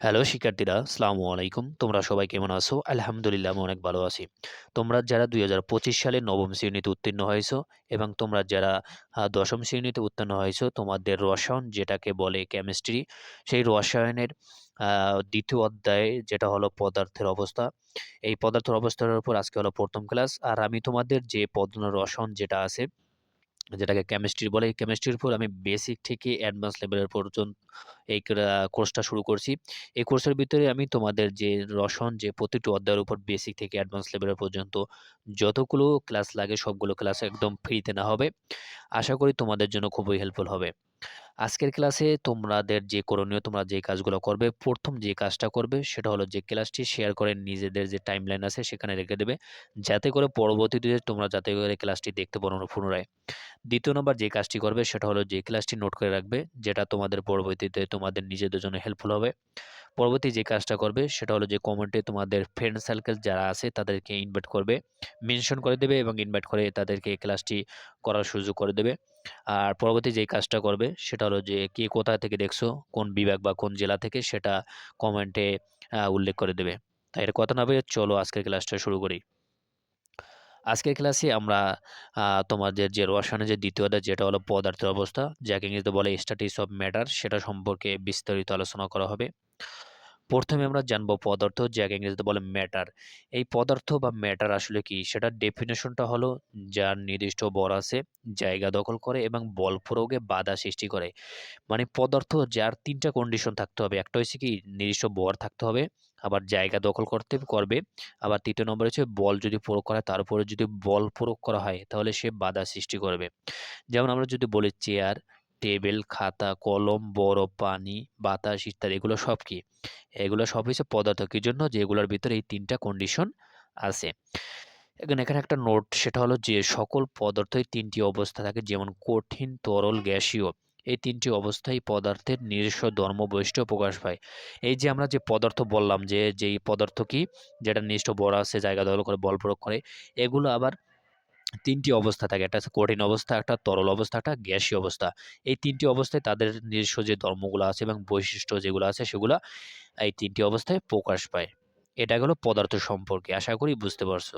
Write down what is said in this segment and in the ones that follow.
Hello শিক্ষার্থীরা, সালামু আলাইকুম। তোমরা সবাই কেমন আছো? আলহামদুলিল্লাহ আমি অনেক ভালো আছি। তোমরা যারা ২০২৫ সালে নবম শ্রেণীতে উত্তীর্ণ হয়েছো এবং তোমরা যারা দশম শ্রেণীতে উত্তীর্ণ হয়েছো, তোমাদের রসায়ন যেটাকে বলে কেমিস্ট্রি, সেই রসায়নের দ্বিতীয় ২য় অধ্যায়ে যেটা হলো পদার্থের অবস্থা। এই পদার্থের অবস্থার উপর আজকে হলো প্রথম ক্লাস। আর আমি তোমাদের যে পদ্ম রসায়ন যেটা আছে যেটাকে কেমিস্ট্রি বলে, এই কেমিস্ট্রির উপর আমি বেসিক থেকে অ্যাডভান্স লেভেলের পর্যন্ত এই কোর্সটা শুরু করছি। এই কোর্সের ভিতরে আমি তোমাদের যে রসন যে প্রতিটি অধ্যায়ের উপর বেসিক থেকে অ্যাডভান্স লেভেলের পর্যন্ত যতগুলো ক্লাস লাগে সবগুলো ক্লাস একদম ফ্রিতে না হবে। আশা করি তোমাদের জন্য খুবই হেল্পফুল হবে। আজকের ক্লাসে তোমাদের যে করণীয় তোমরা যে কাজগুলো করবে, প্রথম যে কাজটা করবে সেটা হলো যে ক্লাসটি শেয়ার করে নিজেদের যে টাইমলাইন আছে সেখানে রেখে দেবে। যাতে করে পরবর্তীতে তোমরা যাতে করে ক্লাসটি দেখতে পারো পুনরায়। দ্বিতীয় নম্বর যে কাজটি করবে সেটা হলো যে ক্লাসটি নোট করে রাখবে, যেটা তোমাদের পরবর্তীতে তোমাদের নিজেদের জন্য হেল্পফুল হবে। পরবর্তী যে কাজটা করবে সেটা হলো যে কমেন্টে তোমাদের ফ্রেন্ড সার্কেল যারা আছে তাদেরকে ইনভাইট করবে, মেনশন করে দেবে এবং ইনভাইট করে তাদেরকে ক্লাসটি করার সুযোগ করে দেবে। আর পরবর্তী যেই কাজটা করবে সেটা হলো যে কে কোথা থেকে দেখছ, কোন বিভাগ বা কোন জেলা থেকে সেটা কমেন্টে উল্লেখ করে দেবে। তাই এর কথা না চলো আজকের ক্লাসটা শুরু করি। আজকের ক্লাসে আমরা তোমাদের যে রসায়নের যে ২য় অধ্যায় যেটা হলো পদার্থের অবস্থা, যাকে ইংরেজিতে বলে স্ট্যাটিস অফ ম্যাটার সেটা সম্পর্কে বিস্তারিত আলোচনা করা হবে। ১ম এ আমরা জানব পদার্থ যাকে ইংরেজিতে বলে ম্যাটার। এই পদার্থ বা ম্যাটার আসলে কি? সেটার ডেফিনেশনটা হলো যার নির্দিষ্ট ভর আছে, জায়গা দখল করে এবং বল প্রয়োগে বাধা সৃষ্টি করে। মানে পদার্থ যার ৩ টা কন্ডিশন থাকতে হবে। একটা হচ্ছে কি নির্দিষ্ট বর থাকতে হবে, আবার জায়গা দখল করতে করবে, আবার ৩য় নম্বর হচ্ছে বল যদি প্রয়োগ করা তার উপরে যদি বল প্রয়োগ করা হয় তাহলে সে বাধা সৃষ্টি করবে। যেমন আমরা যদি বলি চেয়ার, টেবিল, খাতা, কলম, বরফ, পানি, বাতাস ইত্যাদি এগুলো সব কি? এগুলো সব হচ্ছে পদার্থ। কি জন্য? যে এগুলোর ভিতরে এই তিনটা কন্ডিশন আছে। এখন এখানে একটা নোট সেটা হলো যে সকল পদার্থই তিনটি অবস্থা থাকে যেমন কঠিন, তরল, গ্যাসীয়। এই ৩ টি অবস্থায় পদার্থের নিজস্ব ধর্ম বৈশিষ্ট্য প্রকাশ পায়। এই যে আমরা যে পদার্থ বললাম যে যেই পদার্থ কি? যেটা নির্দিষ্ট বড় আছে, জায়গা দখল করে, বল প্রয়োগ করে। এগুলো আবার ৩ টি অবস্থা থাকে। একটা কঠিন অবস্থা, একটা তরল অবস্থা, একটা গ্যাসীয় অবস্থা। এই তিনটি অবস্থায় তাদের নিজস্ব যে ধর্মগুলো আছে এবং বৈশিষ্ট্য যেগুলো আছে সেগুলো এই তিনটি অবস্থায় প্রকাশ পায়। এটা গেল পদার্থ সম্পর্কে। আশা করি বুঝতে পারছ।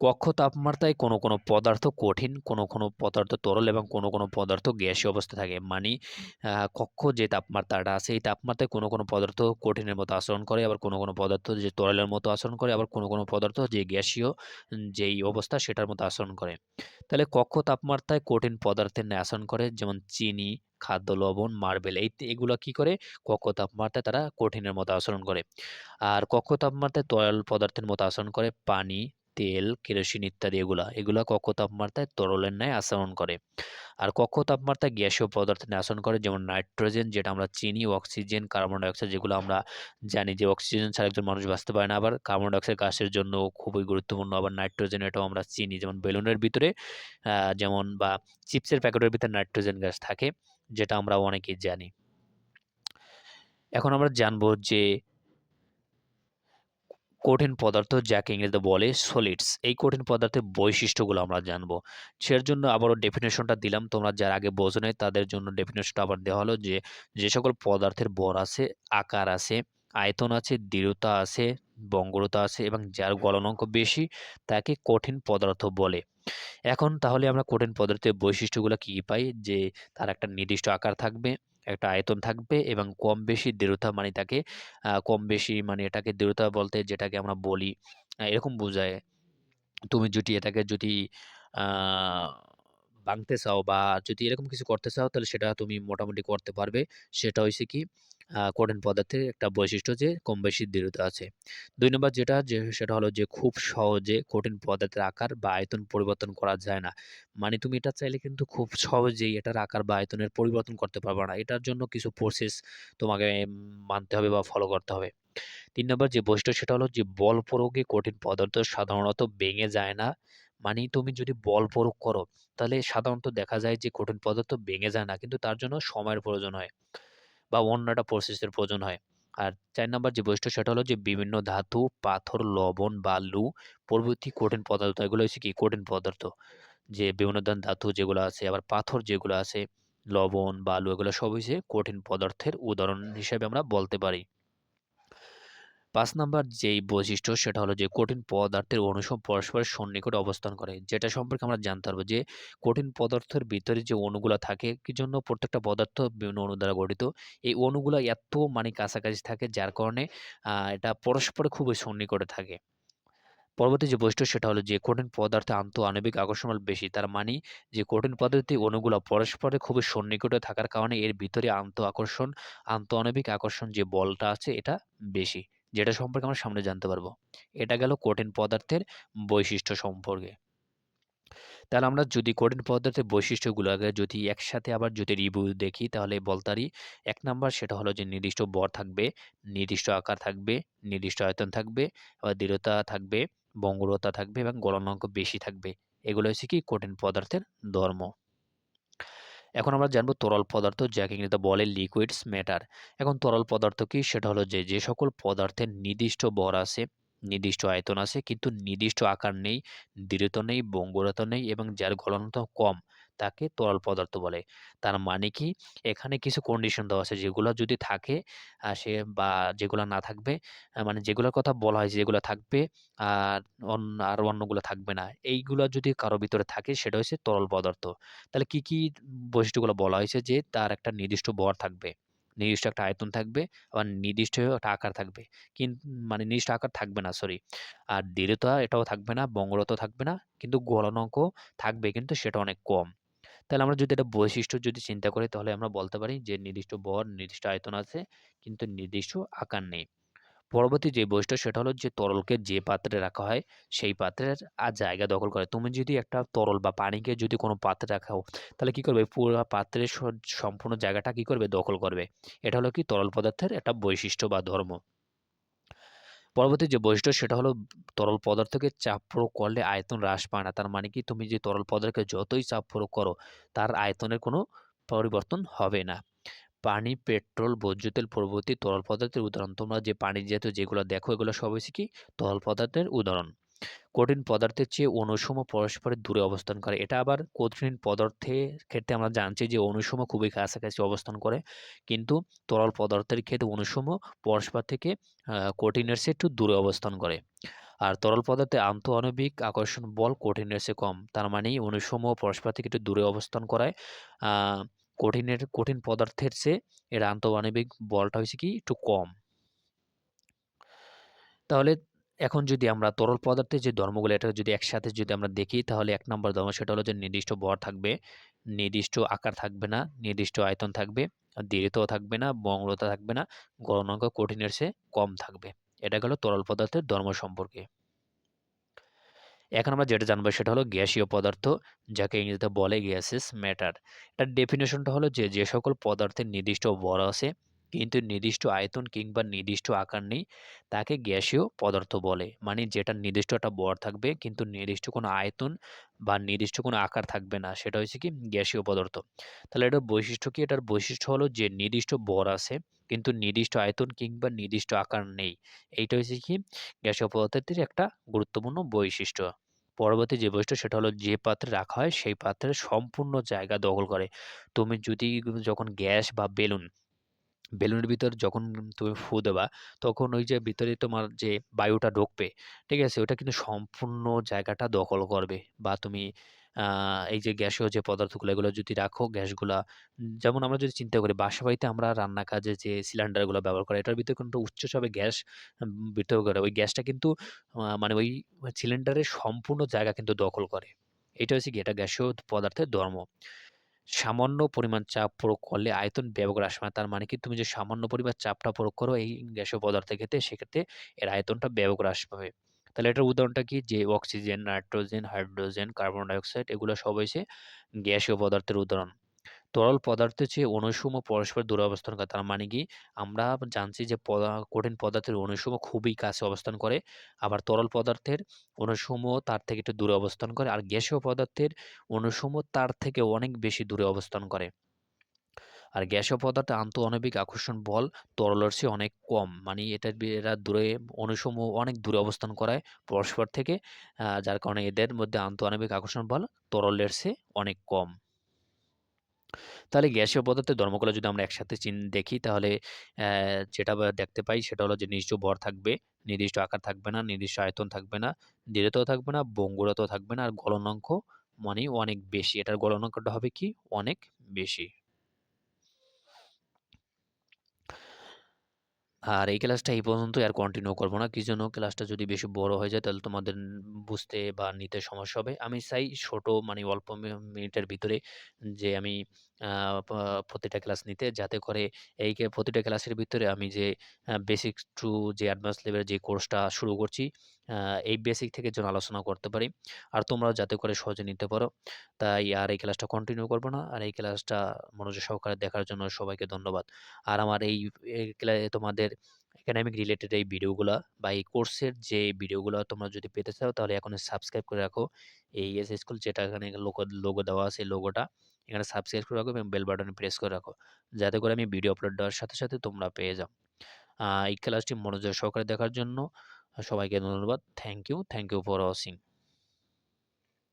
কক্ষ তাপমাত্রায় কোনো, কোনো পদার্থ কঠিন, কোনো, কোনো পদার্থ তরল এবং কোনো, কোনো পদার্থ গ্যাসীয় অবস্থায় থাকে। মানে কক্ষ যে তাপমাত্রাটা আছে এই তাপমাত্রায় কোনো, কোনো পদার্থ কঠিনের মতো আচরণ করে, আবার কোনো, কোনো পদার্থ যে তরলের মতো আচরণ করে, আবার কোনো, কোনো পদার্থ যে গ্যাসীয় যেই অবস্থা সেটার মতো আচরণ করে। তাহলে কক্ষ তাপমাত্রায় কঠিন পদার্থের ন্যায় আচরণ করে যেমন চিনি, খাদ্য লবণ, মার্বেল এই এগুলো কি করে? কক্ষ তাপমাত্রায় তারা কঠিনের মতো আচরণ করে। আর কক্ষ তাপমাত্রায় তরল পদার্থের মতো আচরণ করে পানি, তেল, কেরোসিন ইত্যাদি এগুলা। এগুলা কক্ষ তাপমাত্রায় তরলের ন্যায় আচরণ করে। আর কক্ষ তাপমাত্রায় গ্যাসীয় পদার্থ নিয়ে আচরণ করে যেমন নাইট্রোজেন যেটা আমরা চিনি, অক্সিজেন, কার্বন ডাইঅক্সাইড যেগুলো আমরা জানি যে অক্সিজেন ছাড়া একজন মানুষ বাঁচতে পারে না। আবার কার্বন ডাইঅক্সাইড গাছের জন্য খুবই গুরুত্বপূর্ণ। আবার নাইট্রোজেন এটাও আমরা চিনি যেমন বেলুনের ভিতরে যেমন বা চিপসের প্যাকেটের ভিতরে নাইট্রোজেন গ্যাস থাকে যেটা আমরা অনেকেই জানি। এখন আমরা জানব যে কঠিন পদার্থ যাকে ইংরেজিতে বলে সলিডস। এই কঠিন পদার্থের বৈশিষ্ট্যগুলো আমরা জানব। সের জন্য আবারও ডেফিনেশনটা দিলাম। তোমরা যারা আগে বোঝো নাই তাদের জন্য ডেফিনেশনটা আবার দেওয়া হলো যে, যে সকল পদার্থের বর আছে, আকার আছে, আয়তন আছে, দৃঢ়তা আছে, বঙ্গরতা আছে এবং যার গলনাঙ্ক বেশি তাকে কঠিন পদার্থ বলে। এখন তাহলে আমরা কঠিন পদার্থের বৈশিষ্ট্যগুলো কি, কি পাই? যে তার একটা নির্দিষ্ট আকার থাকবে, একটা আয়তন থাকবে এবং কম বেশি দৃঢ়তা মানে তাকে কম বেশি মানে এটাকে দৃঢ়তা বলতে যেটাকে আমরা বলি এরকম বোঝায়। তুমি যদি এটাকে যদি ভাঙতে চাও বা যদি এরকম কিছু করতে চাও, তাহলে সেটা তুমি মোটামুটি করতে পারবে। সেটা হইছে কি কঠিন পদার্থের একটা বৈশিষ্ট্য যে কম বেশি দৃঢ়তা আছে। দুই নম্বর যেটা, যে সেটা হলো যে খুব সহজে কঠিন পদার্থের আকার বা আয়তন পরিবর্তন করা যায় না। মানে তুমি এটা চাইলে কিন্তু খুব সহজেই এটার আকার বা আয়তনের পরিবর্তন করতে পারবে না। এটার জন্য কিছু প্রসেস তোমাকে মানতে হবে বা ফলো করতে হবে। তিন নম্বর যে বৈশিষ্ট্য, সেটা হলো যে বল প্রয়োগে কঠিন পদার্থ সাধারণত ভেঙে যায় না। মানে তুমি যদি বল প্রয়োগ করো তাহলে সাধারণত দেখা যায় যে কঠিন পদার্থ ভেঙে যায় না। কিন্তু তার জন্য সময়ের প্রয়োজন হয় বা অন্য একটা প্রসেসের প্রয়োজন হয়। আর চার নাম্বার যে বৈশিষ্ট্য সেটা হলো যে বিভিন্ন ধাতু, পাথর, লবণ, বালু প্রভৃতি কঠিন পদার্থ এগুলো হচ্ছে কি কঠিন পদার্থ। যে বিভিন্ন ধরনের ধাতু যেগুলো আছে আবার পাথর যেগুলো আছে লবণ, বালু এগুলো সব হইছে কঠিন পদার্থের উদাহরণ হিসেবে আমরা বলতে পারি। ৫ নাম্বার যেই বৈশিষ্ট্য সেটা হলো যে কঠিন পদার্থের অণুসমূহ পরস্পরের সন্নিকটে অবস্থান করে। যেটা সম্পর্কে আমরা জানতে পারব যে কঠিন পদার্থের ভিতরে যে অণুগুলা থাকে কি জন্য প্রত্যেকটা পদার্থ বিভিন্ন অণু দ্বারা গঠিত। এই অণুগুলা এত মানে কাছাকাছি থাকে যার কারণে এটা পরস্পরে খুবই সন্নিকটে থাকে। পরবর্তী যে বৈশিষ্ট্য সেটা হলো যে কঠিন পদার্থে আন্তঃআণবিক আকর্ষণ বল বেশি। তার মানে যে কঠিন পদার্থের অণুগুলা পরস্পরে খুবই সন্নিকটে থাকার কারণে এর ভিতরে আন্ত আকর্ষণ, আন্তঃআণবিক আকর্ষণ যে বলটা আছে এটা বেশি। যেটা সম্পর্কে আমরা সামনে জানতে পারব। এটা গেল কঠিন পদার্থের বৈশিষ্ট্য সম্পর্কে। তাহলে আমরা যদি কঠিন পদার্থের বৈশিষ্ট্যগুলো আগে যদি একসাথে আবার যদি রিভিউ দেখি তাহলে বলতে পারি ১ নাম্বার সেটা হলো যে নির্দিষ্ট বর থাকবে, নির্দিষ্ট আকার থাকবে, নির্দিষ্ট আয়তন থাকবে, আবার দৃঢ়তা থাকবে, বঙ্গুরতা থাকবে এবং গলনাঙ্ক বেশি থাকবে। এগুলো হচ্ছে কি কঠিন পদার্থের ধর্ম। এখন আমরা জানব তরল পদার্থ যাকে ইংরেজিতে বলে লিকুইডস ম্যাটার। এখন তরল পদার্থ কি? সেটা হলো যে, যে সকল পদার্থের নির্দিষ্ট বর আছে, নির্দিষ্ট আয়তন আছে কিন্তু নির্দিষ্ট আকার নেই, দৃঢ়তা নেই, বঙ্গুরতা নেই এবং যার ঘনত্ব কম তাকে তরল পদার্থ বলে। তার মানে কি? এখানে কিছু কন্ডিশন দেওয়া আছে যেগুলো যদি থাকে সে বা যেগুলো না থাকবে মানে যেগুলোর কথা বলা হয়েছে যেগুলো থাকবে আর অন্য আর অন্যগুলো থাকবে না। এইগুলো যদি কারও ভিতরে থাকে সেটা হচ্ছে তরল পদার্থ। তাহলে কি, কি বৈশিষ্ট্যগুলো বলা হয়েছে যে তার একটা নির্দিষ্ট ভর থাকবে, নির্দিষ্ট একটা আয়তন থাকবে, আবার নির্দিষ্ট একটা আকার থাকবে। কিন মানে নির্দিষ্ট আকার থাকবে না সরি। আর দৃঢ়তা এটাও থাকবে না, বঙ্গরতাও থাকবে না। কিন্তু গলনাঙ্ক থাকবে কিন্তু সেটা অনেক কম। তাহলে আমরা যদি এটা বৈশিষ্ট্য যদি চিন্তা করি, তাহলে আমরা বলতে পারি যে নির্দিষ্ট বর, নির্দিষ্ট আয়তন আছে, কিন্তু নির্দিষ্ট আকার নেই। পরবর্তী যে বৈশিষ্ট্য, সেটা হলো যে তরলকে যে পাত্রে রাখা হয়, সেই পাত্রের আর জায়গা দখল করে। তুমি যদি একটা তরল বা পানিকে যদি কোনো পাত্রে রাখাও, তাহলে কি করবে? পুরো পাত্রের সম্পূর্ণ জায়গাটা কি করবে? দখল করবে। এটা হলো কি তরল পদার্থের একটা বৈশিষ্ট্য বা ধর্ম। পরবর্তী যে বৈশিষ্ট্য সেটা হলো তরল পদার্থকে চাপ প্রয়োগ করলে আয়তন হ্রাস পায় না। তার মানে কি তুমি যে তরল পদার্থকে যতই চাপ প্রয়োগ করো তার আয়তনের কোনো পরিবর্তন হবে না। পানি, পেট্রোল, ভোজ্য তেল প্রভৃতি তরল পদার্থের উদাহরণ। তোমরা যে পানি জাতীয় যেগুলো দেখো এগুলো সব হচ্ছে কি তরল পদার্থের উদাহরণ। কঠিন পদার্থের চেয়ে অণুসমূহ পরস্পরের দূরে অবস্থান করে। এটা আবার কঠিন পদার্থের ক্ষেত্রে আমরা জানছি যে অণুসমূহ খুবই কাছাকাছি অবস্থান করে। কিন্তু তরল পদার্থের ক্ষেত্রে অণুসমূহ পরস্পর থেকে কঠিনের চেয়ে একটু দূরে অবস্থান করে। আর তরল পদার্থে আন্তঃআণবিক আকর্ষণ বল কঠিনের চেয়ে কম। তার মানে অণুসমূহ পরস্পর থেকে একটু দূরে অবস্থান করায় কঠিনের, কঠিন পদার্থের চেয়ে এর আন্তঃআণবিক বলটা হয়েছে কি একটু কম। তাহলে এখন যদি আমরা তরল পদার্থের যে ধর্মগুলো এটা যদি একসাথে যদি আমরা দেখি তাহলে এক নম্বর ধর্ম সেটা হলো যে নির্দিষ্ট ভর থাকবে, নির্দিষ্ট আকার থাকবে না, নির্দিষ্ট আয়তন থাকবে, দৃঢ়তাও থাকবে না, বঙ্গলতা থাকবে না, গলনাঙ্ক কঠিনের চেয়ে কম থাকবে। এটা গেল তরল পদার্থের ধর্ম সম্পর্কে। এখন আমরা যেটা জানব সেটা হলো গ্যাসীয় পদার্থ যাকে ইংরেজিতে বলে গ্যাসেস ম্যাটার। এটার ডেফিনেশনটা হলো যে, যে সকল পদার্থের নির্দিষ্ট ভর আছে কিন্তু নির্দিষ্ট আয়তন কিংবা নির্দিষ্ট আকার নেই, তাকে গ্যাসীয় পদার্থ বলে। মানে যেটার নির্দিষ্ট একটা ভর থাকবে, কিন্তু নির্দিষ্ট কোনো আয়তন বা নির্দিষ্ট কোনো আকার থাকবে না, সেটা হচ্ছে কি গ্যাসীয় পদার্থ। তাহলে এটার বৈশিষ্ট্য কি? এটার বৈশিষ্ট্য হলো যে নির্দিষ্ট ভর আছে, কিন্তু নির্দিষ্ট আয়তন কিংবা নির্দিষ্ট আকার নেই। এইটা হচ্ছে কি গ্যাসীয় পদার্থের একটা গুরুত্বপূর্ণ বৈশিষ্ট্য। পরবর্তী যে বৈশিষ্ট্য সেটা হলো যে পাত্রে রাখা হয়, সেই পাত্রের সম্পূর্ণ জায়গা দখল করে। তুমি যদি যখন গ্যাস বা বেলুন বেলুনের ভিতর যখন তুমি ফু দেবা, তখন ওই যে ভিতরে তোমার যে বায়ুটা ঢুকবে, ঠিক আছে? ওটা কিন্তু সম্পূর্ণ জায়গাটা দখল করবে। বা তুমি এই যে গ্যাসীয় যে পদার্থগুলো এগুলো যদি রাখো গ্যাসগুলা যেমন আমরা যদি চিন্তা করি বাসা-বাড়িতে আমরা রান্নার কাজে যে সিলিন্ডারগুলো ব্যবহার করি এটার ভিতরে কিন্তু উচ্চচাপে গ্যাস বিতরণ করে। ওই গ্যাসটা কিন্তু মানে ওই সিলিন্ডারের সম্পূর্ণ জায়গা কিন্তু দখল করে। এটা হচ্ছে কি এটা গ্যাসীয় পদার্থের ধর্ম। সামান্য পরিমাণ চাপ প্রয়োগ করলে আয়তন ব্যাপক হ্রাস পায়। তার মানে কি তুমি যে সামান্য পরিমাণ চাপটা প্রয়োগ করো এই গ্যাসীয় পদার্থের ক্ষেত্রে সেক্ষেত্রে এর আয়তনটা ব্যাপক হ্রাস পাবে। তাহলে এটার উদাহরণটা কি? যে oxygen, nitrogen, hydrogen, carbon dioxide এগুলো সব হয়েছে গ্যাসীয় পদার্থের উদাহরণ। তরল পদার্থের চেয়ে অণুসমূহ পরস্পর দূরে অবস্থান করে। তার মানে কি? আমরা জানছি যে কঠিন পদার্থের অণুসমূহ খুবই কাছে অবস্থান করে। আবার তরল পদার্থের অণুসমূহ তার থেকে একটু দূরে অবস্থান করে। আর গ্যাসীয় পদার্থের অণুসমূহ তার থেকে অনেক বেশি দূরে অবস্থান করে। আর গ্যাসীয় পদার্থে আন্তঃআণবিক আকর্ষণ বল তরলের চেয়ে অনেক কম। মানে এটা এরা দূরে অণুসমূহ অনেক দূরে অবস্থান করায় পরস্পর থেকে। যার কারণে এদের মধ্যে আন্তঃআণবিক আকর্ষণ বল তরলের চেয়ে অনেক কম। তাহলে গ্যাসীয় পদার্থের ধর্মকলা যদি আমরা একসাথে চিন দেখি তাহলে যেটা দেখতে পাই সেটা হলো যে নির্দিষ্ট ভর থাকবে, নির্দিষ্ট আকার থাকবে না, নির্দিষ্ট আয়তন থাকবে না, দৃঢ়তাও থাকবে না, বঙ্গুরতাও থাকবে না। আর গলনাঙ্ক মানেই অনেক বেশি। এটার গলনাঙ্কটা হবে কি? অনেক বেশি। আর এই ক্লাসটা এই পর্যন্ত আর কন্টিনিউ করব না। কি জন্য? ক্লাসটা যদি বেশি বড় হয়ে যায়, তাহলে তোমাদের বুঝতে বা নিতে সমস্যা হবে। আমি চাই ছোট মানে অল্প মিনিটের ভিতরে যে আমি প্রতিটা ক্লাস নিতে যাতে করে এই প্রতিটা ক্লাসের ভিতরে আমি যে বেসিক টু যে অ্যাডভান্স লেভেলের যে কোর্সটা শুরু করছি এই বেসিক থেকে যেন আলোচনা করতে পারি। আর তোমরাও যাতে করে সহজে নিতে পারো। তাই আর এই ক্লাসটা কন্টিনিউ করব না। আর এই ক্লাসটা মনোযোগ সহকারে দেখার জন্য সবাইকে ধন্যবাদ। আর আমার এই তোমাদের একাডেমিক রিলেটেড এই ভিডিওগুলো বা এই কোর্সের যে ভিডিওগুলো তোমরা যদি পেতে চাও, তাহলে এখন সাবস্ক্রাইব করে রাখো। এই এস স্কুল যেটা এখানে লোগো লোগো দেওয়া আছে লোগোটা এখানে সাবস্ক্রাইব করে রাখো এবং বেল বাটনে প্রেস করে রাখো। যাতে করে আমি ভিডিও আপলোড দেওয়ার সাথে, সাথে তোমরা পেয়ে যাও। এই ক্লাসটি মনোযোগ সহকারে দেখার জন্য সবাইকে ধন্যবাদ। Thank you, thank you for watching.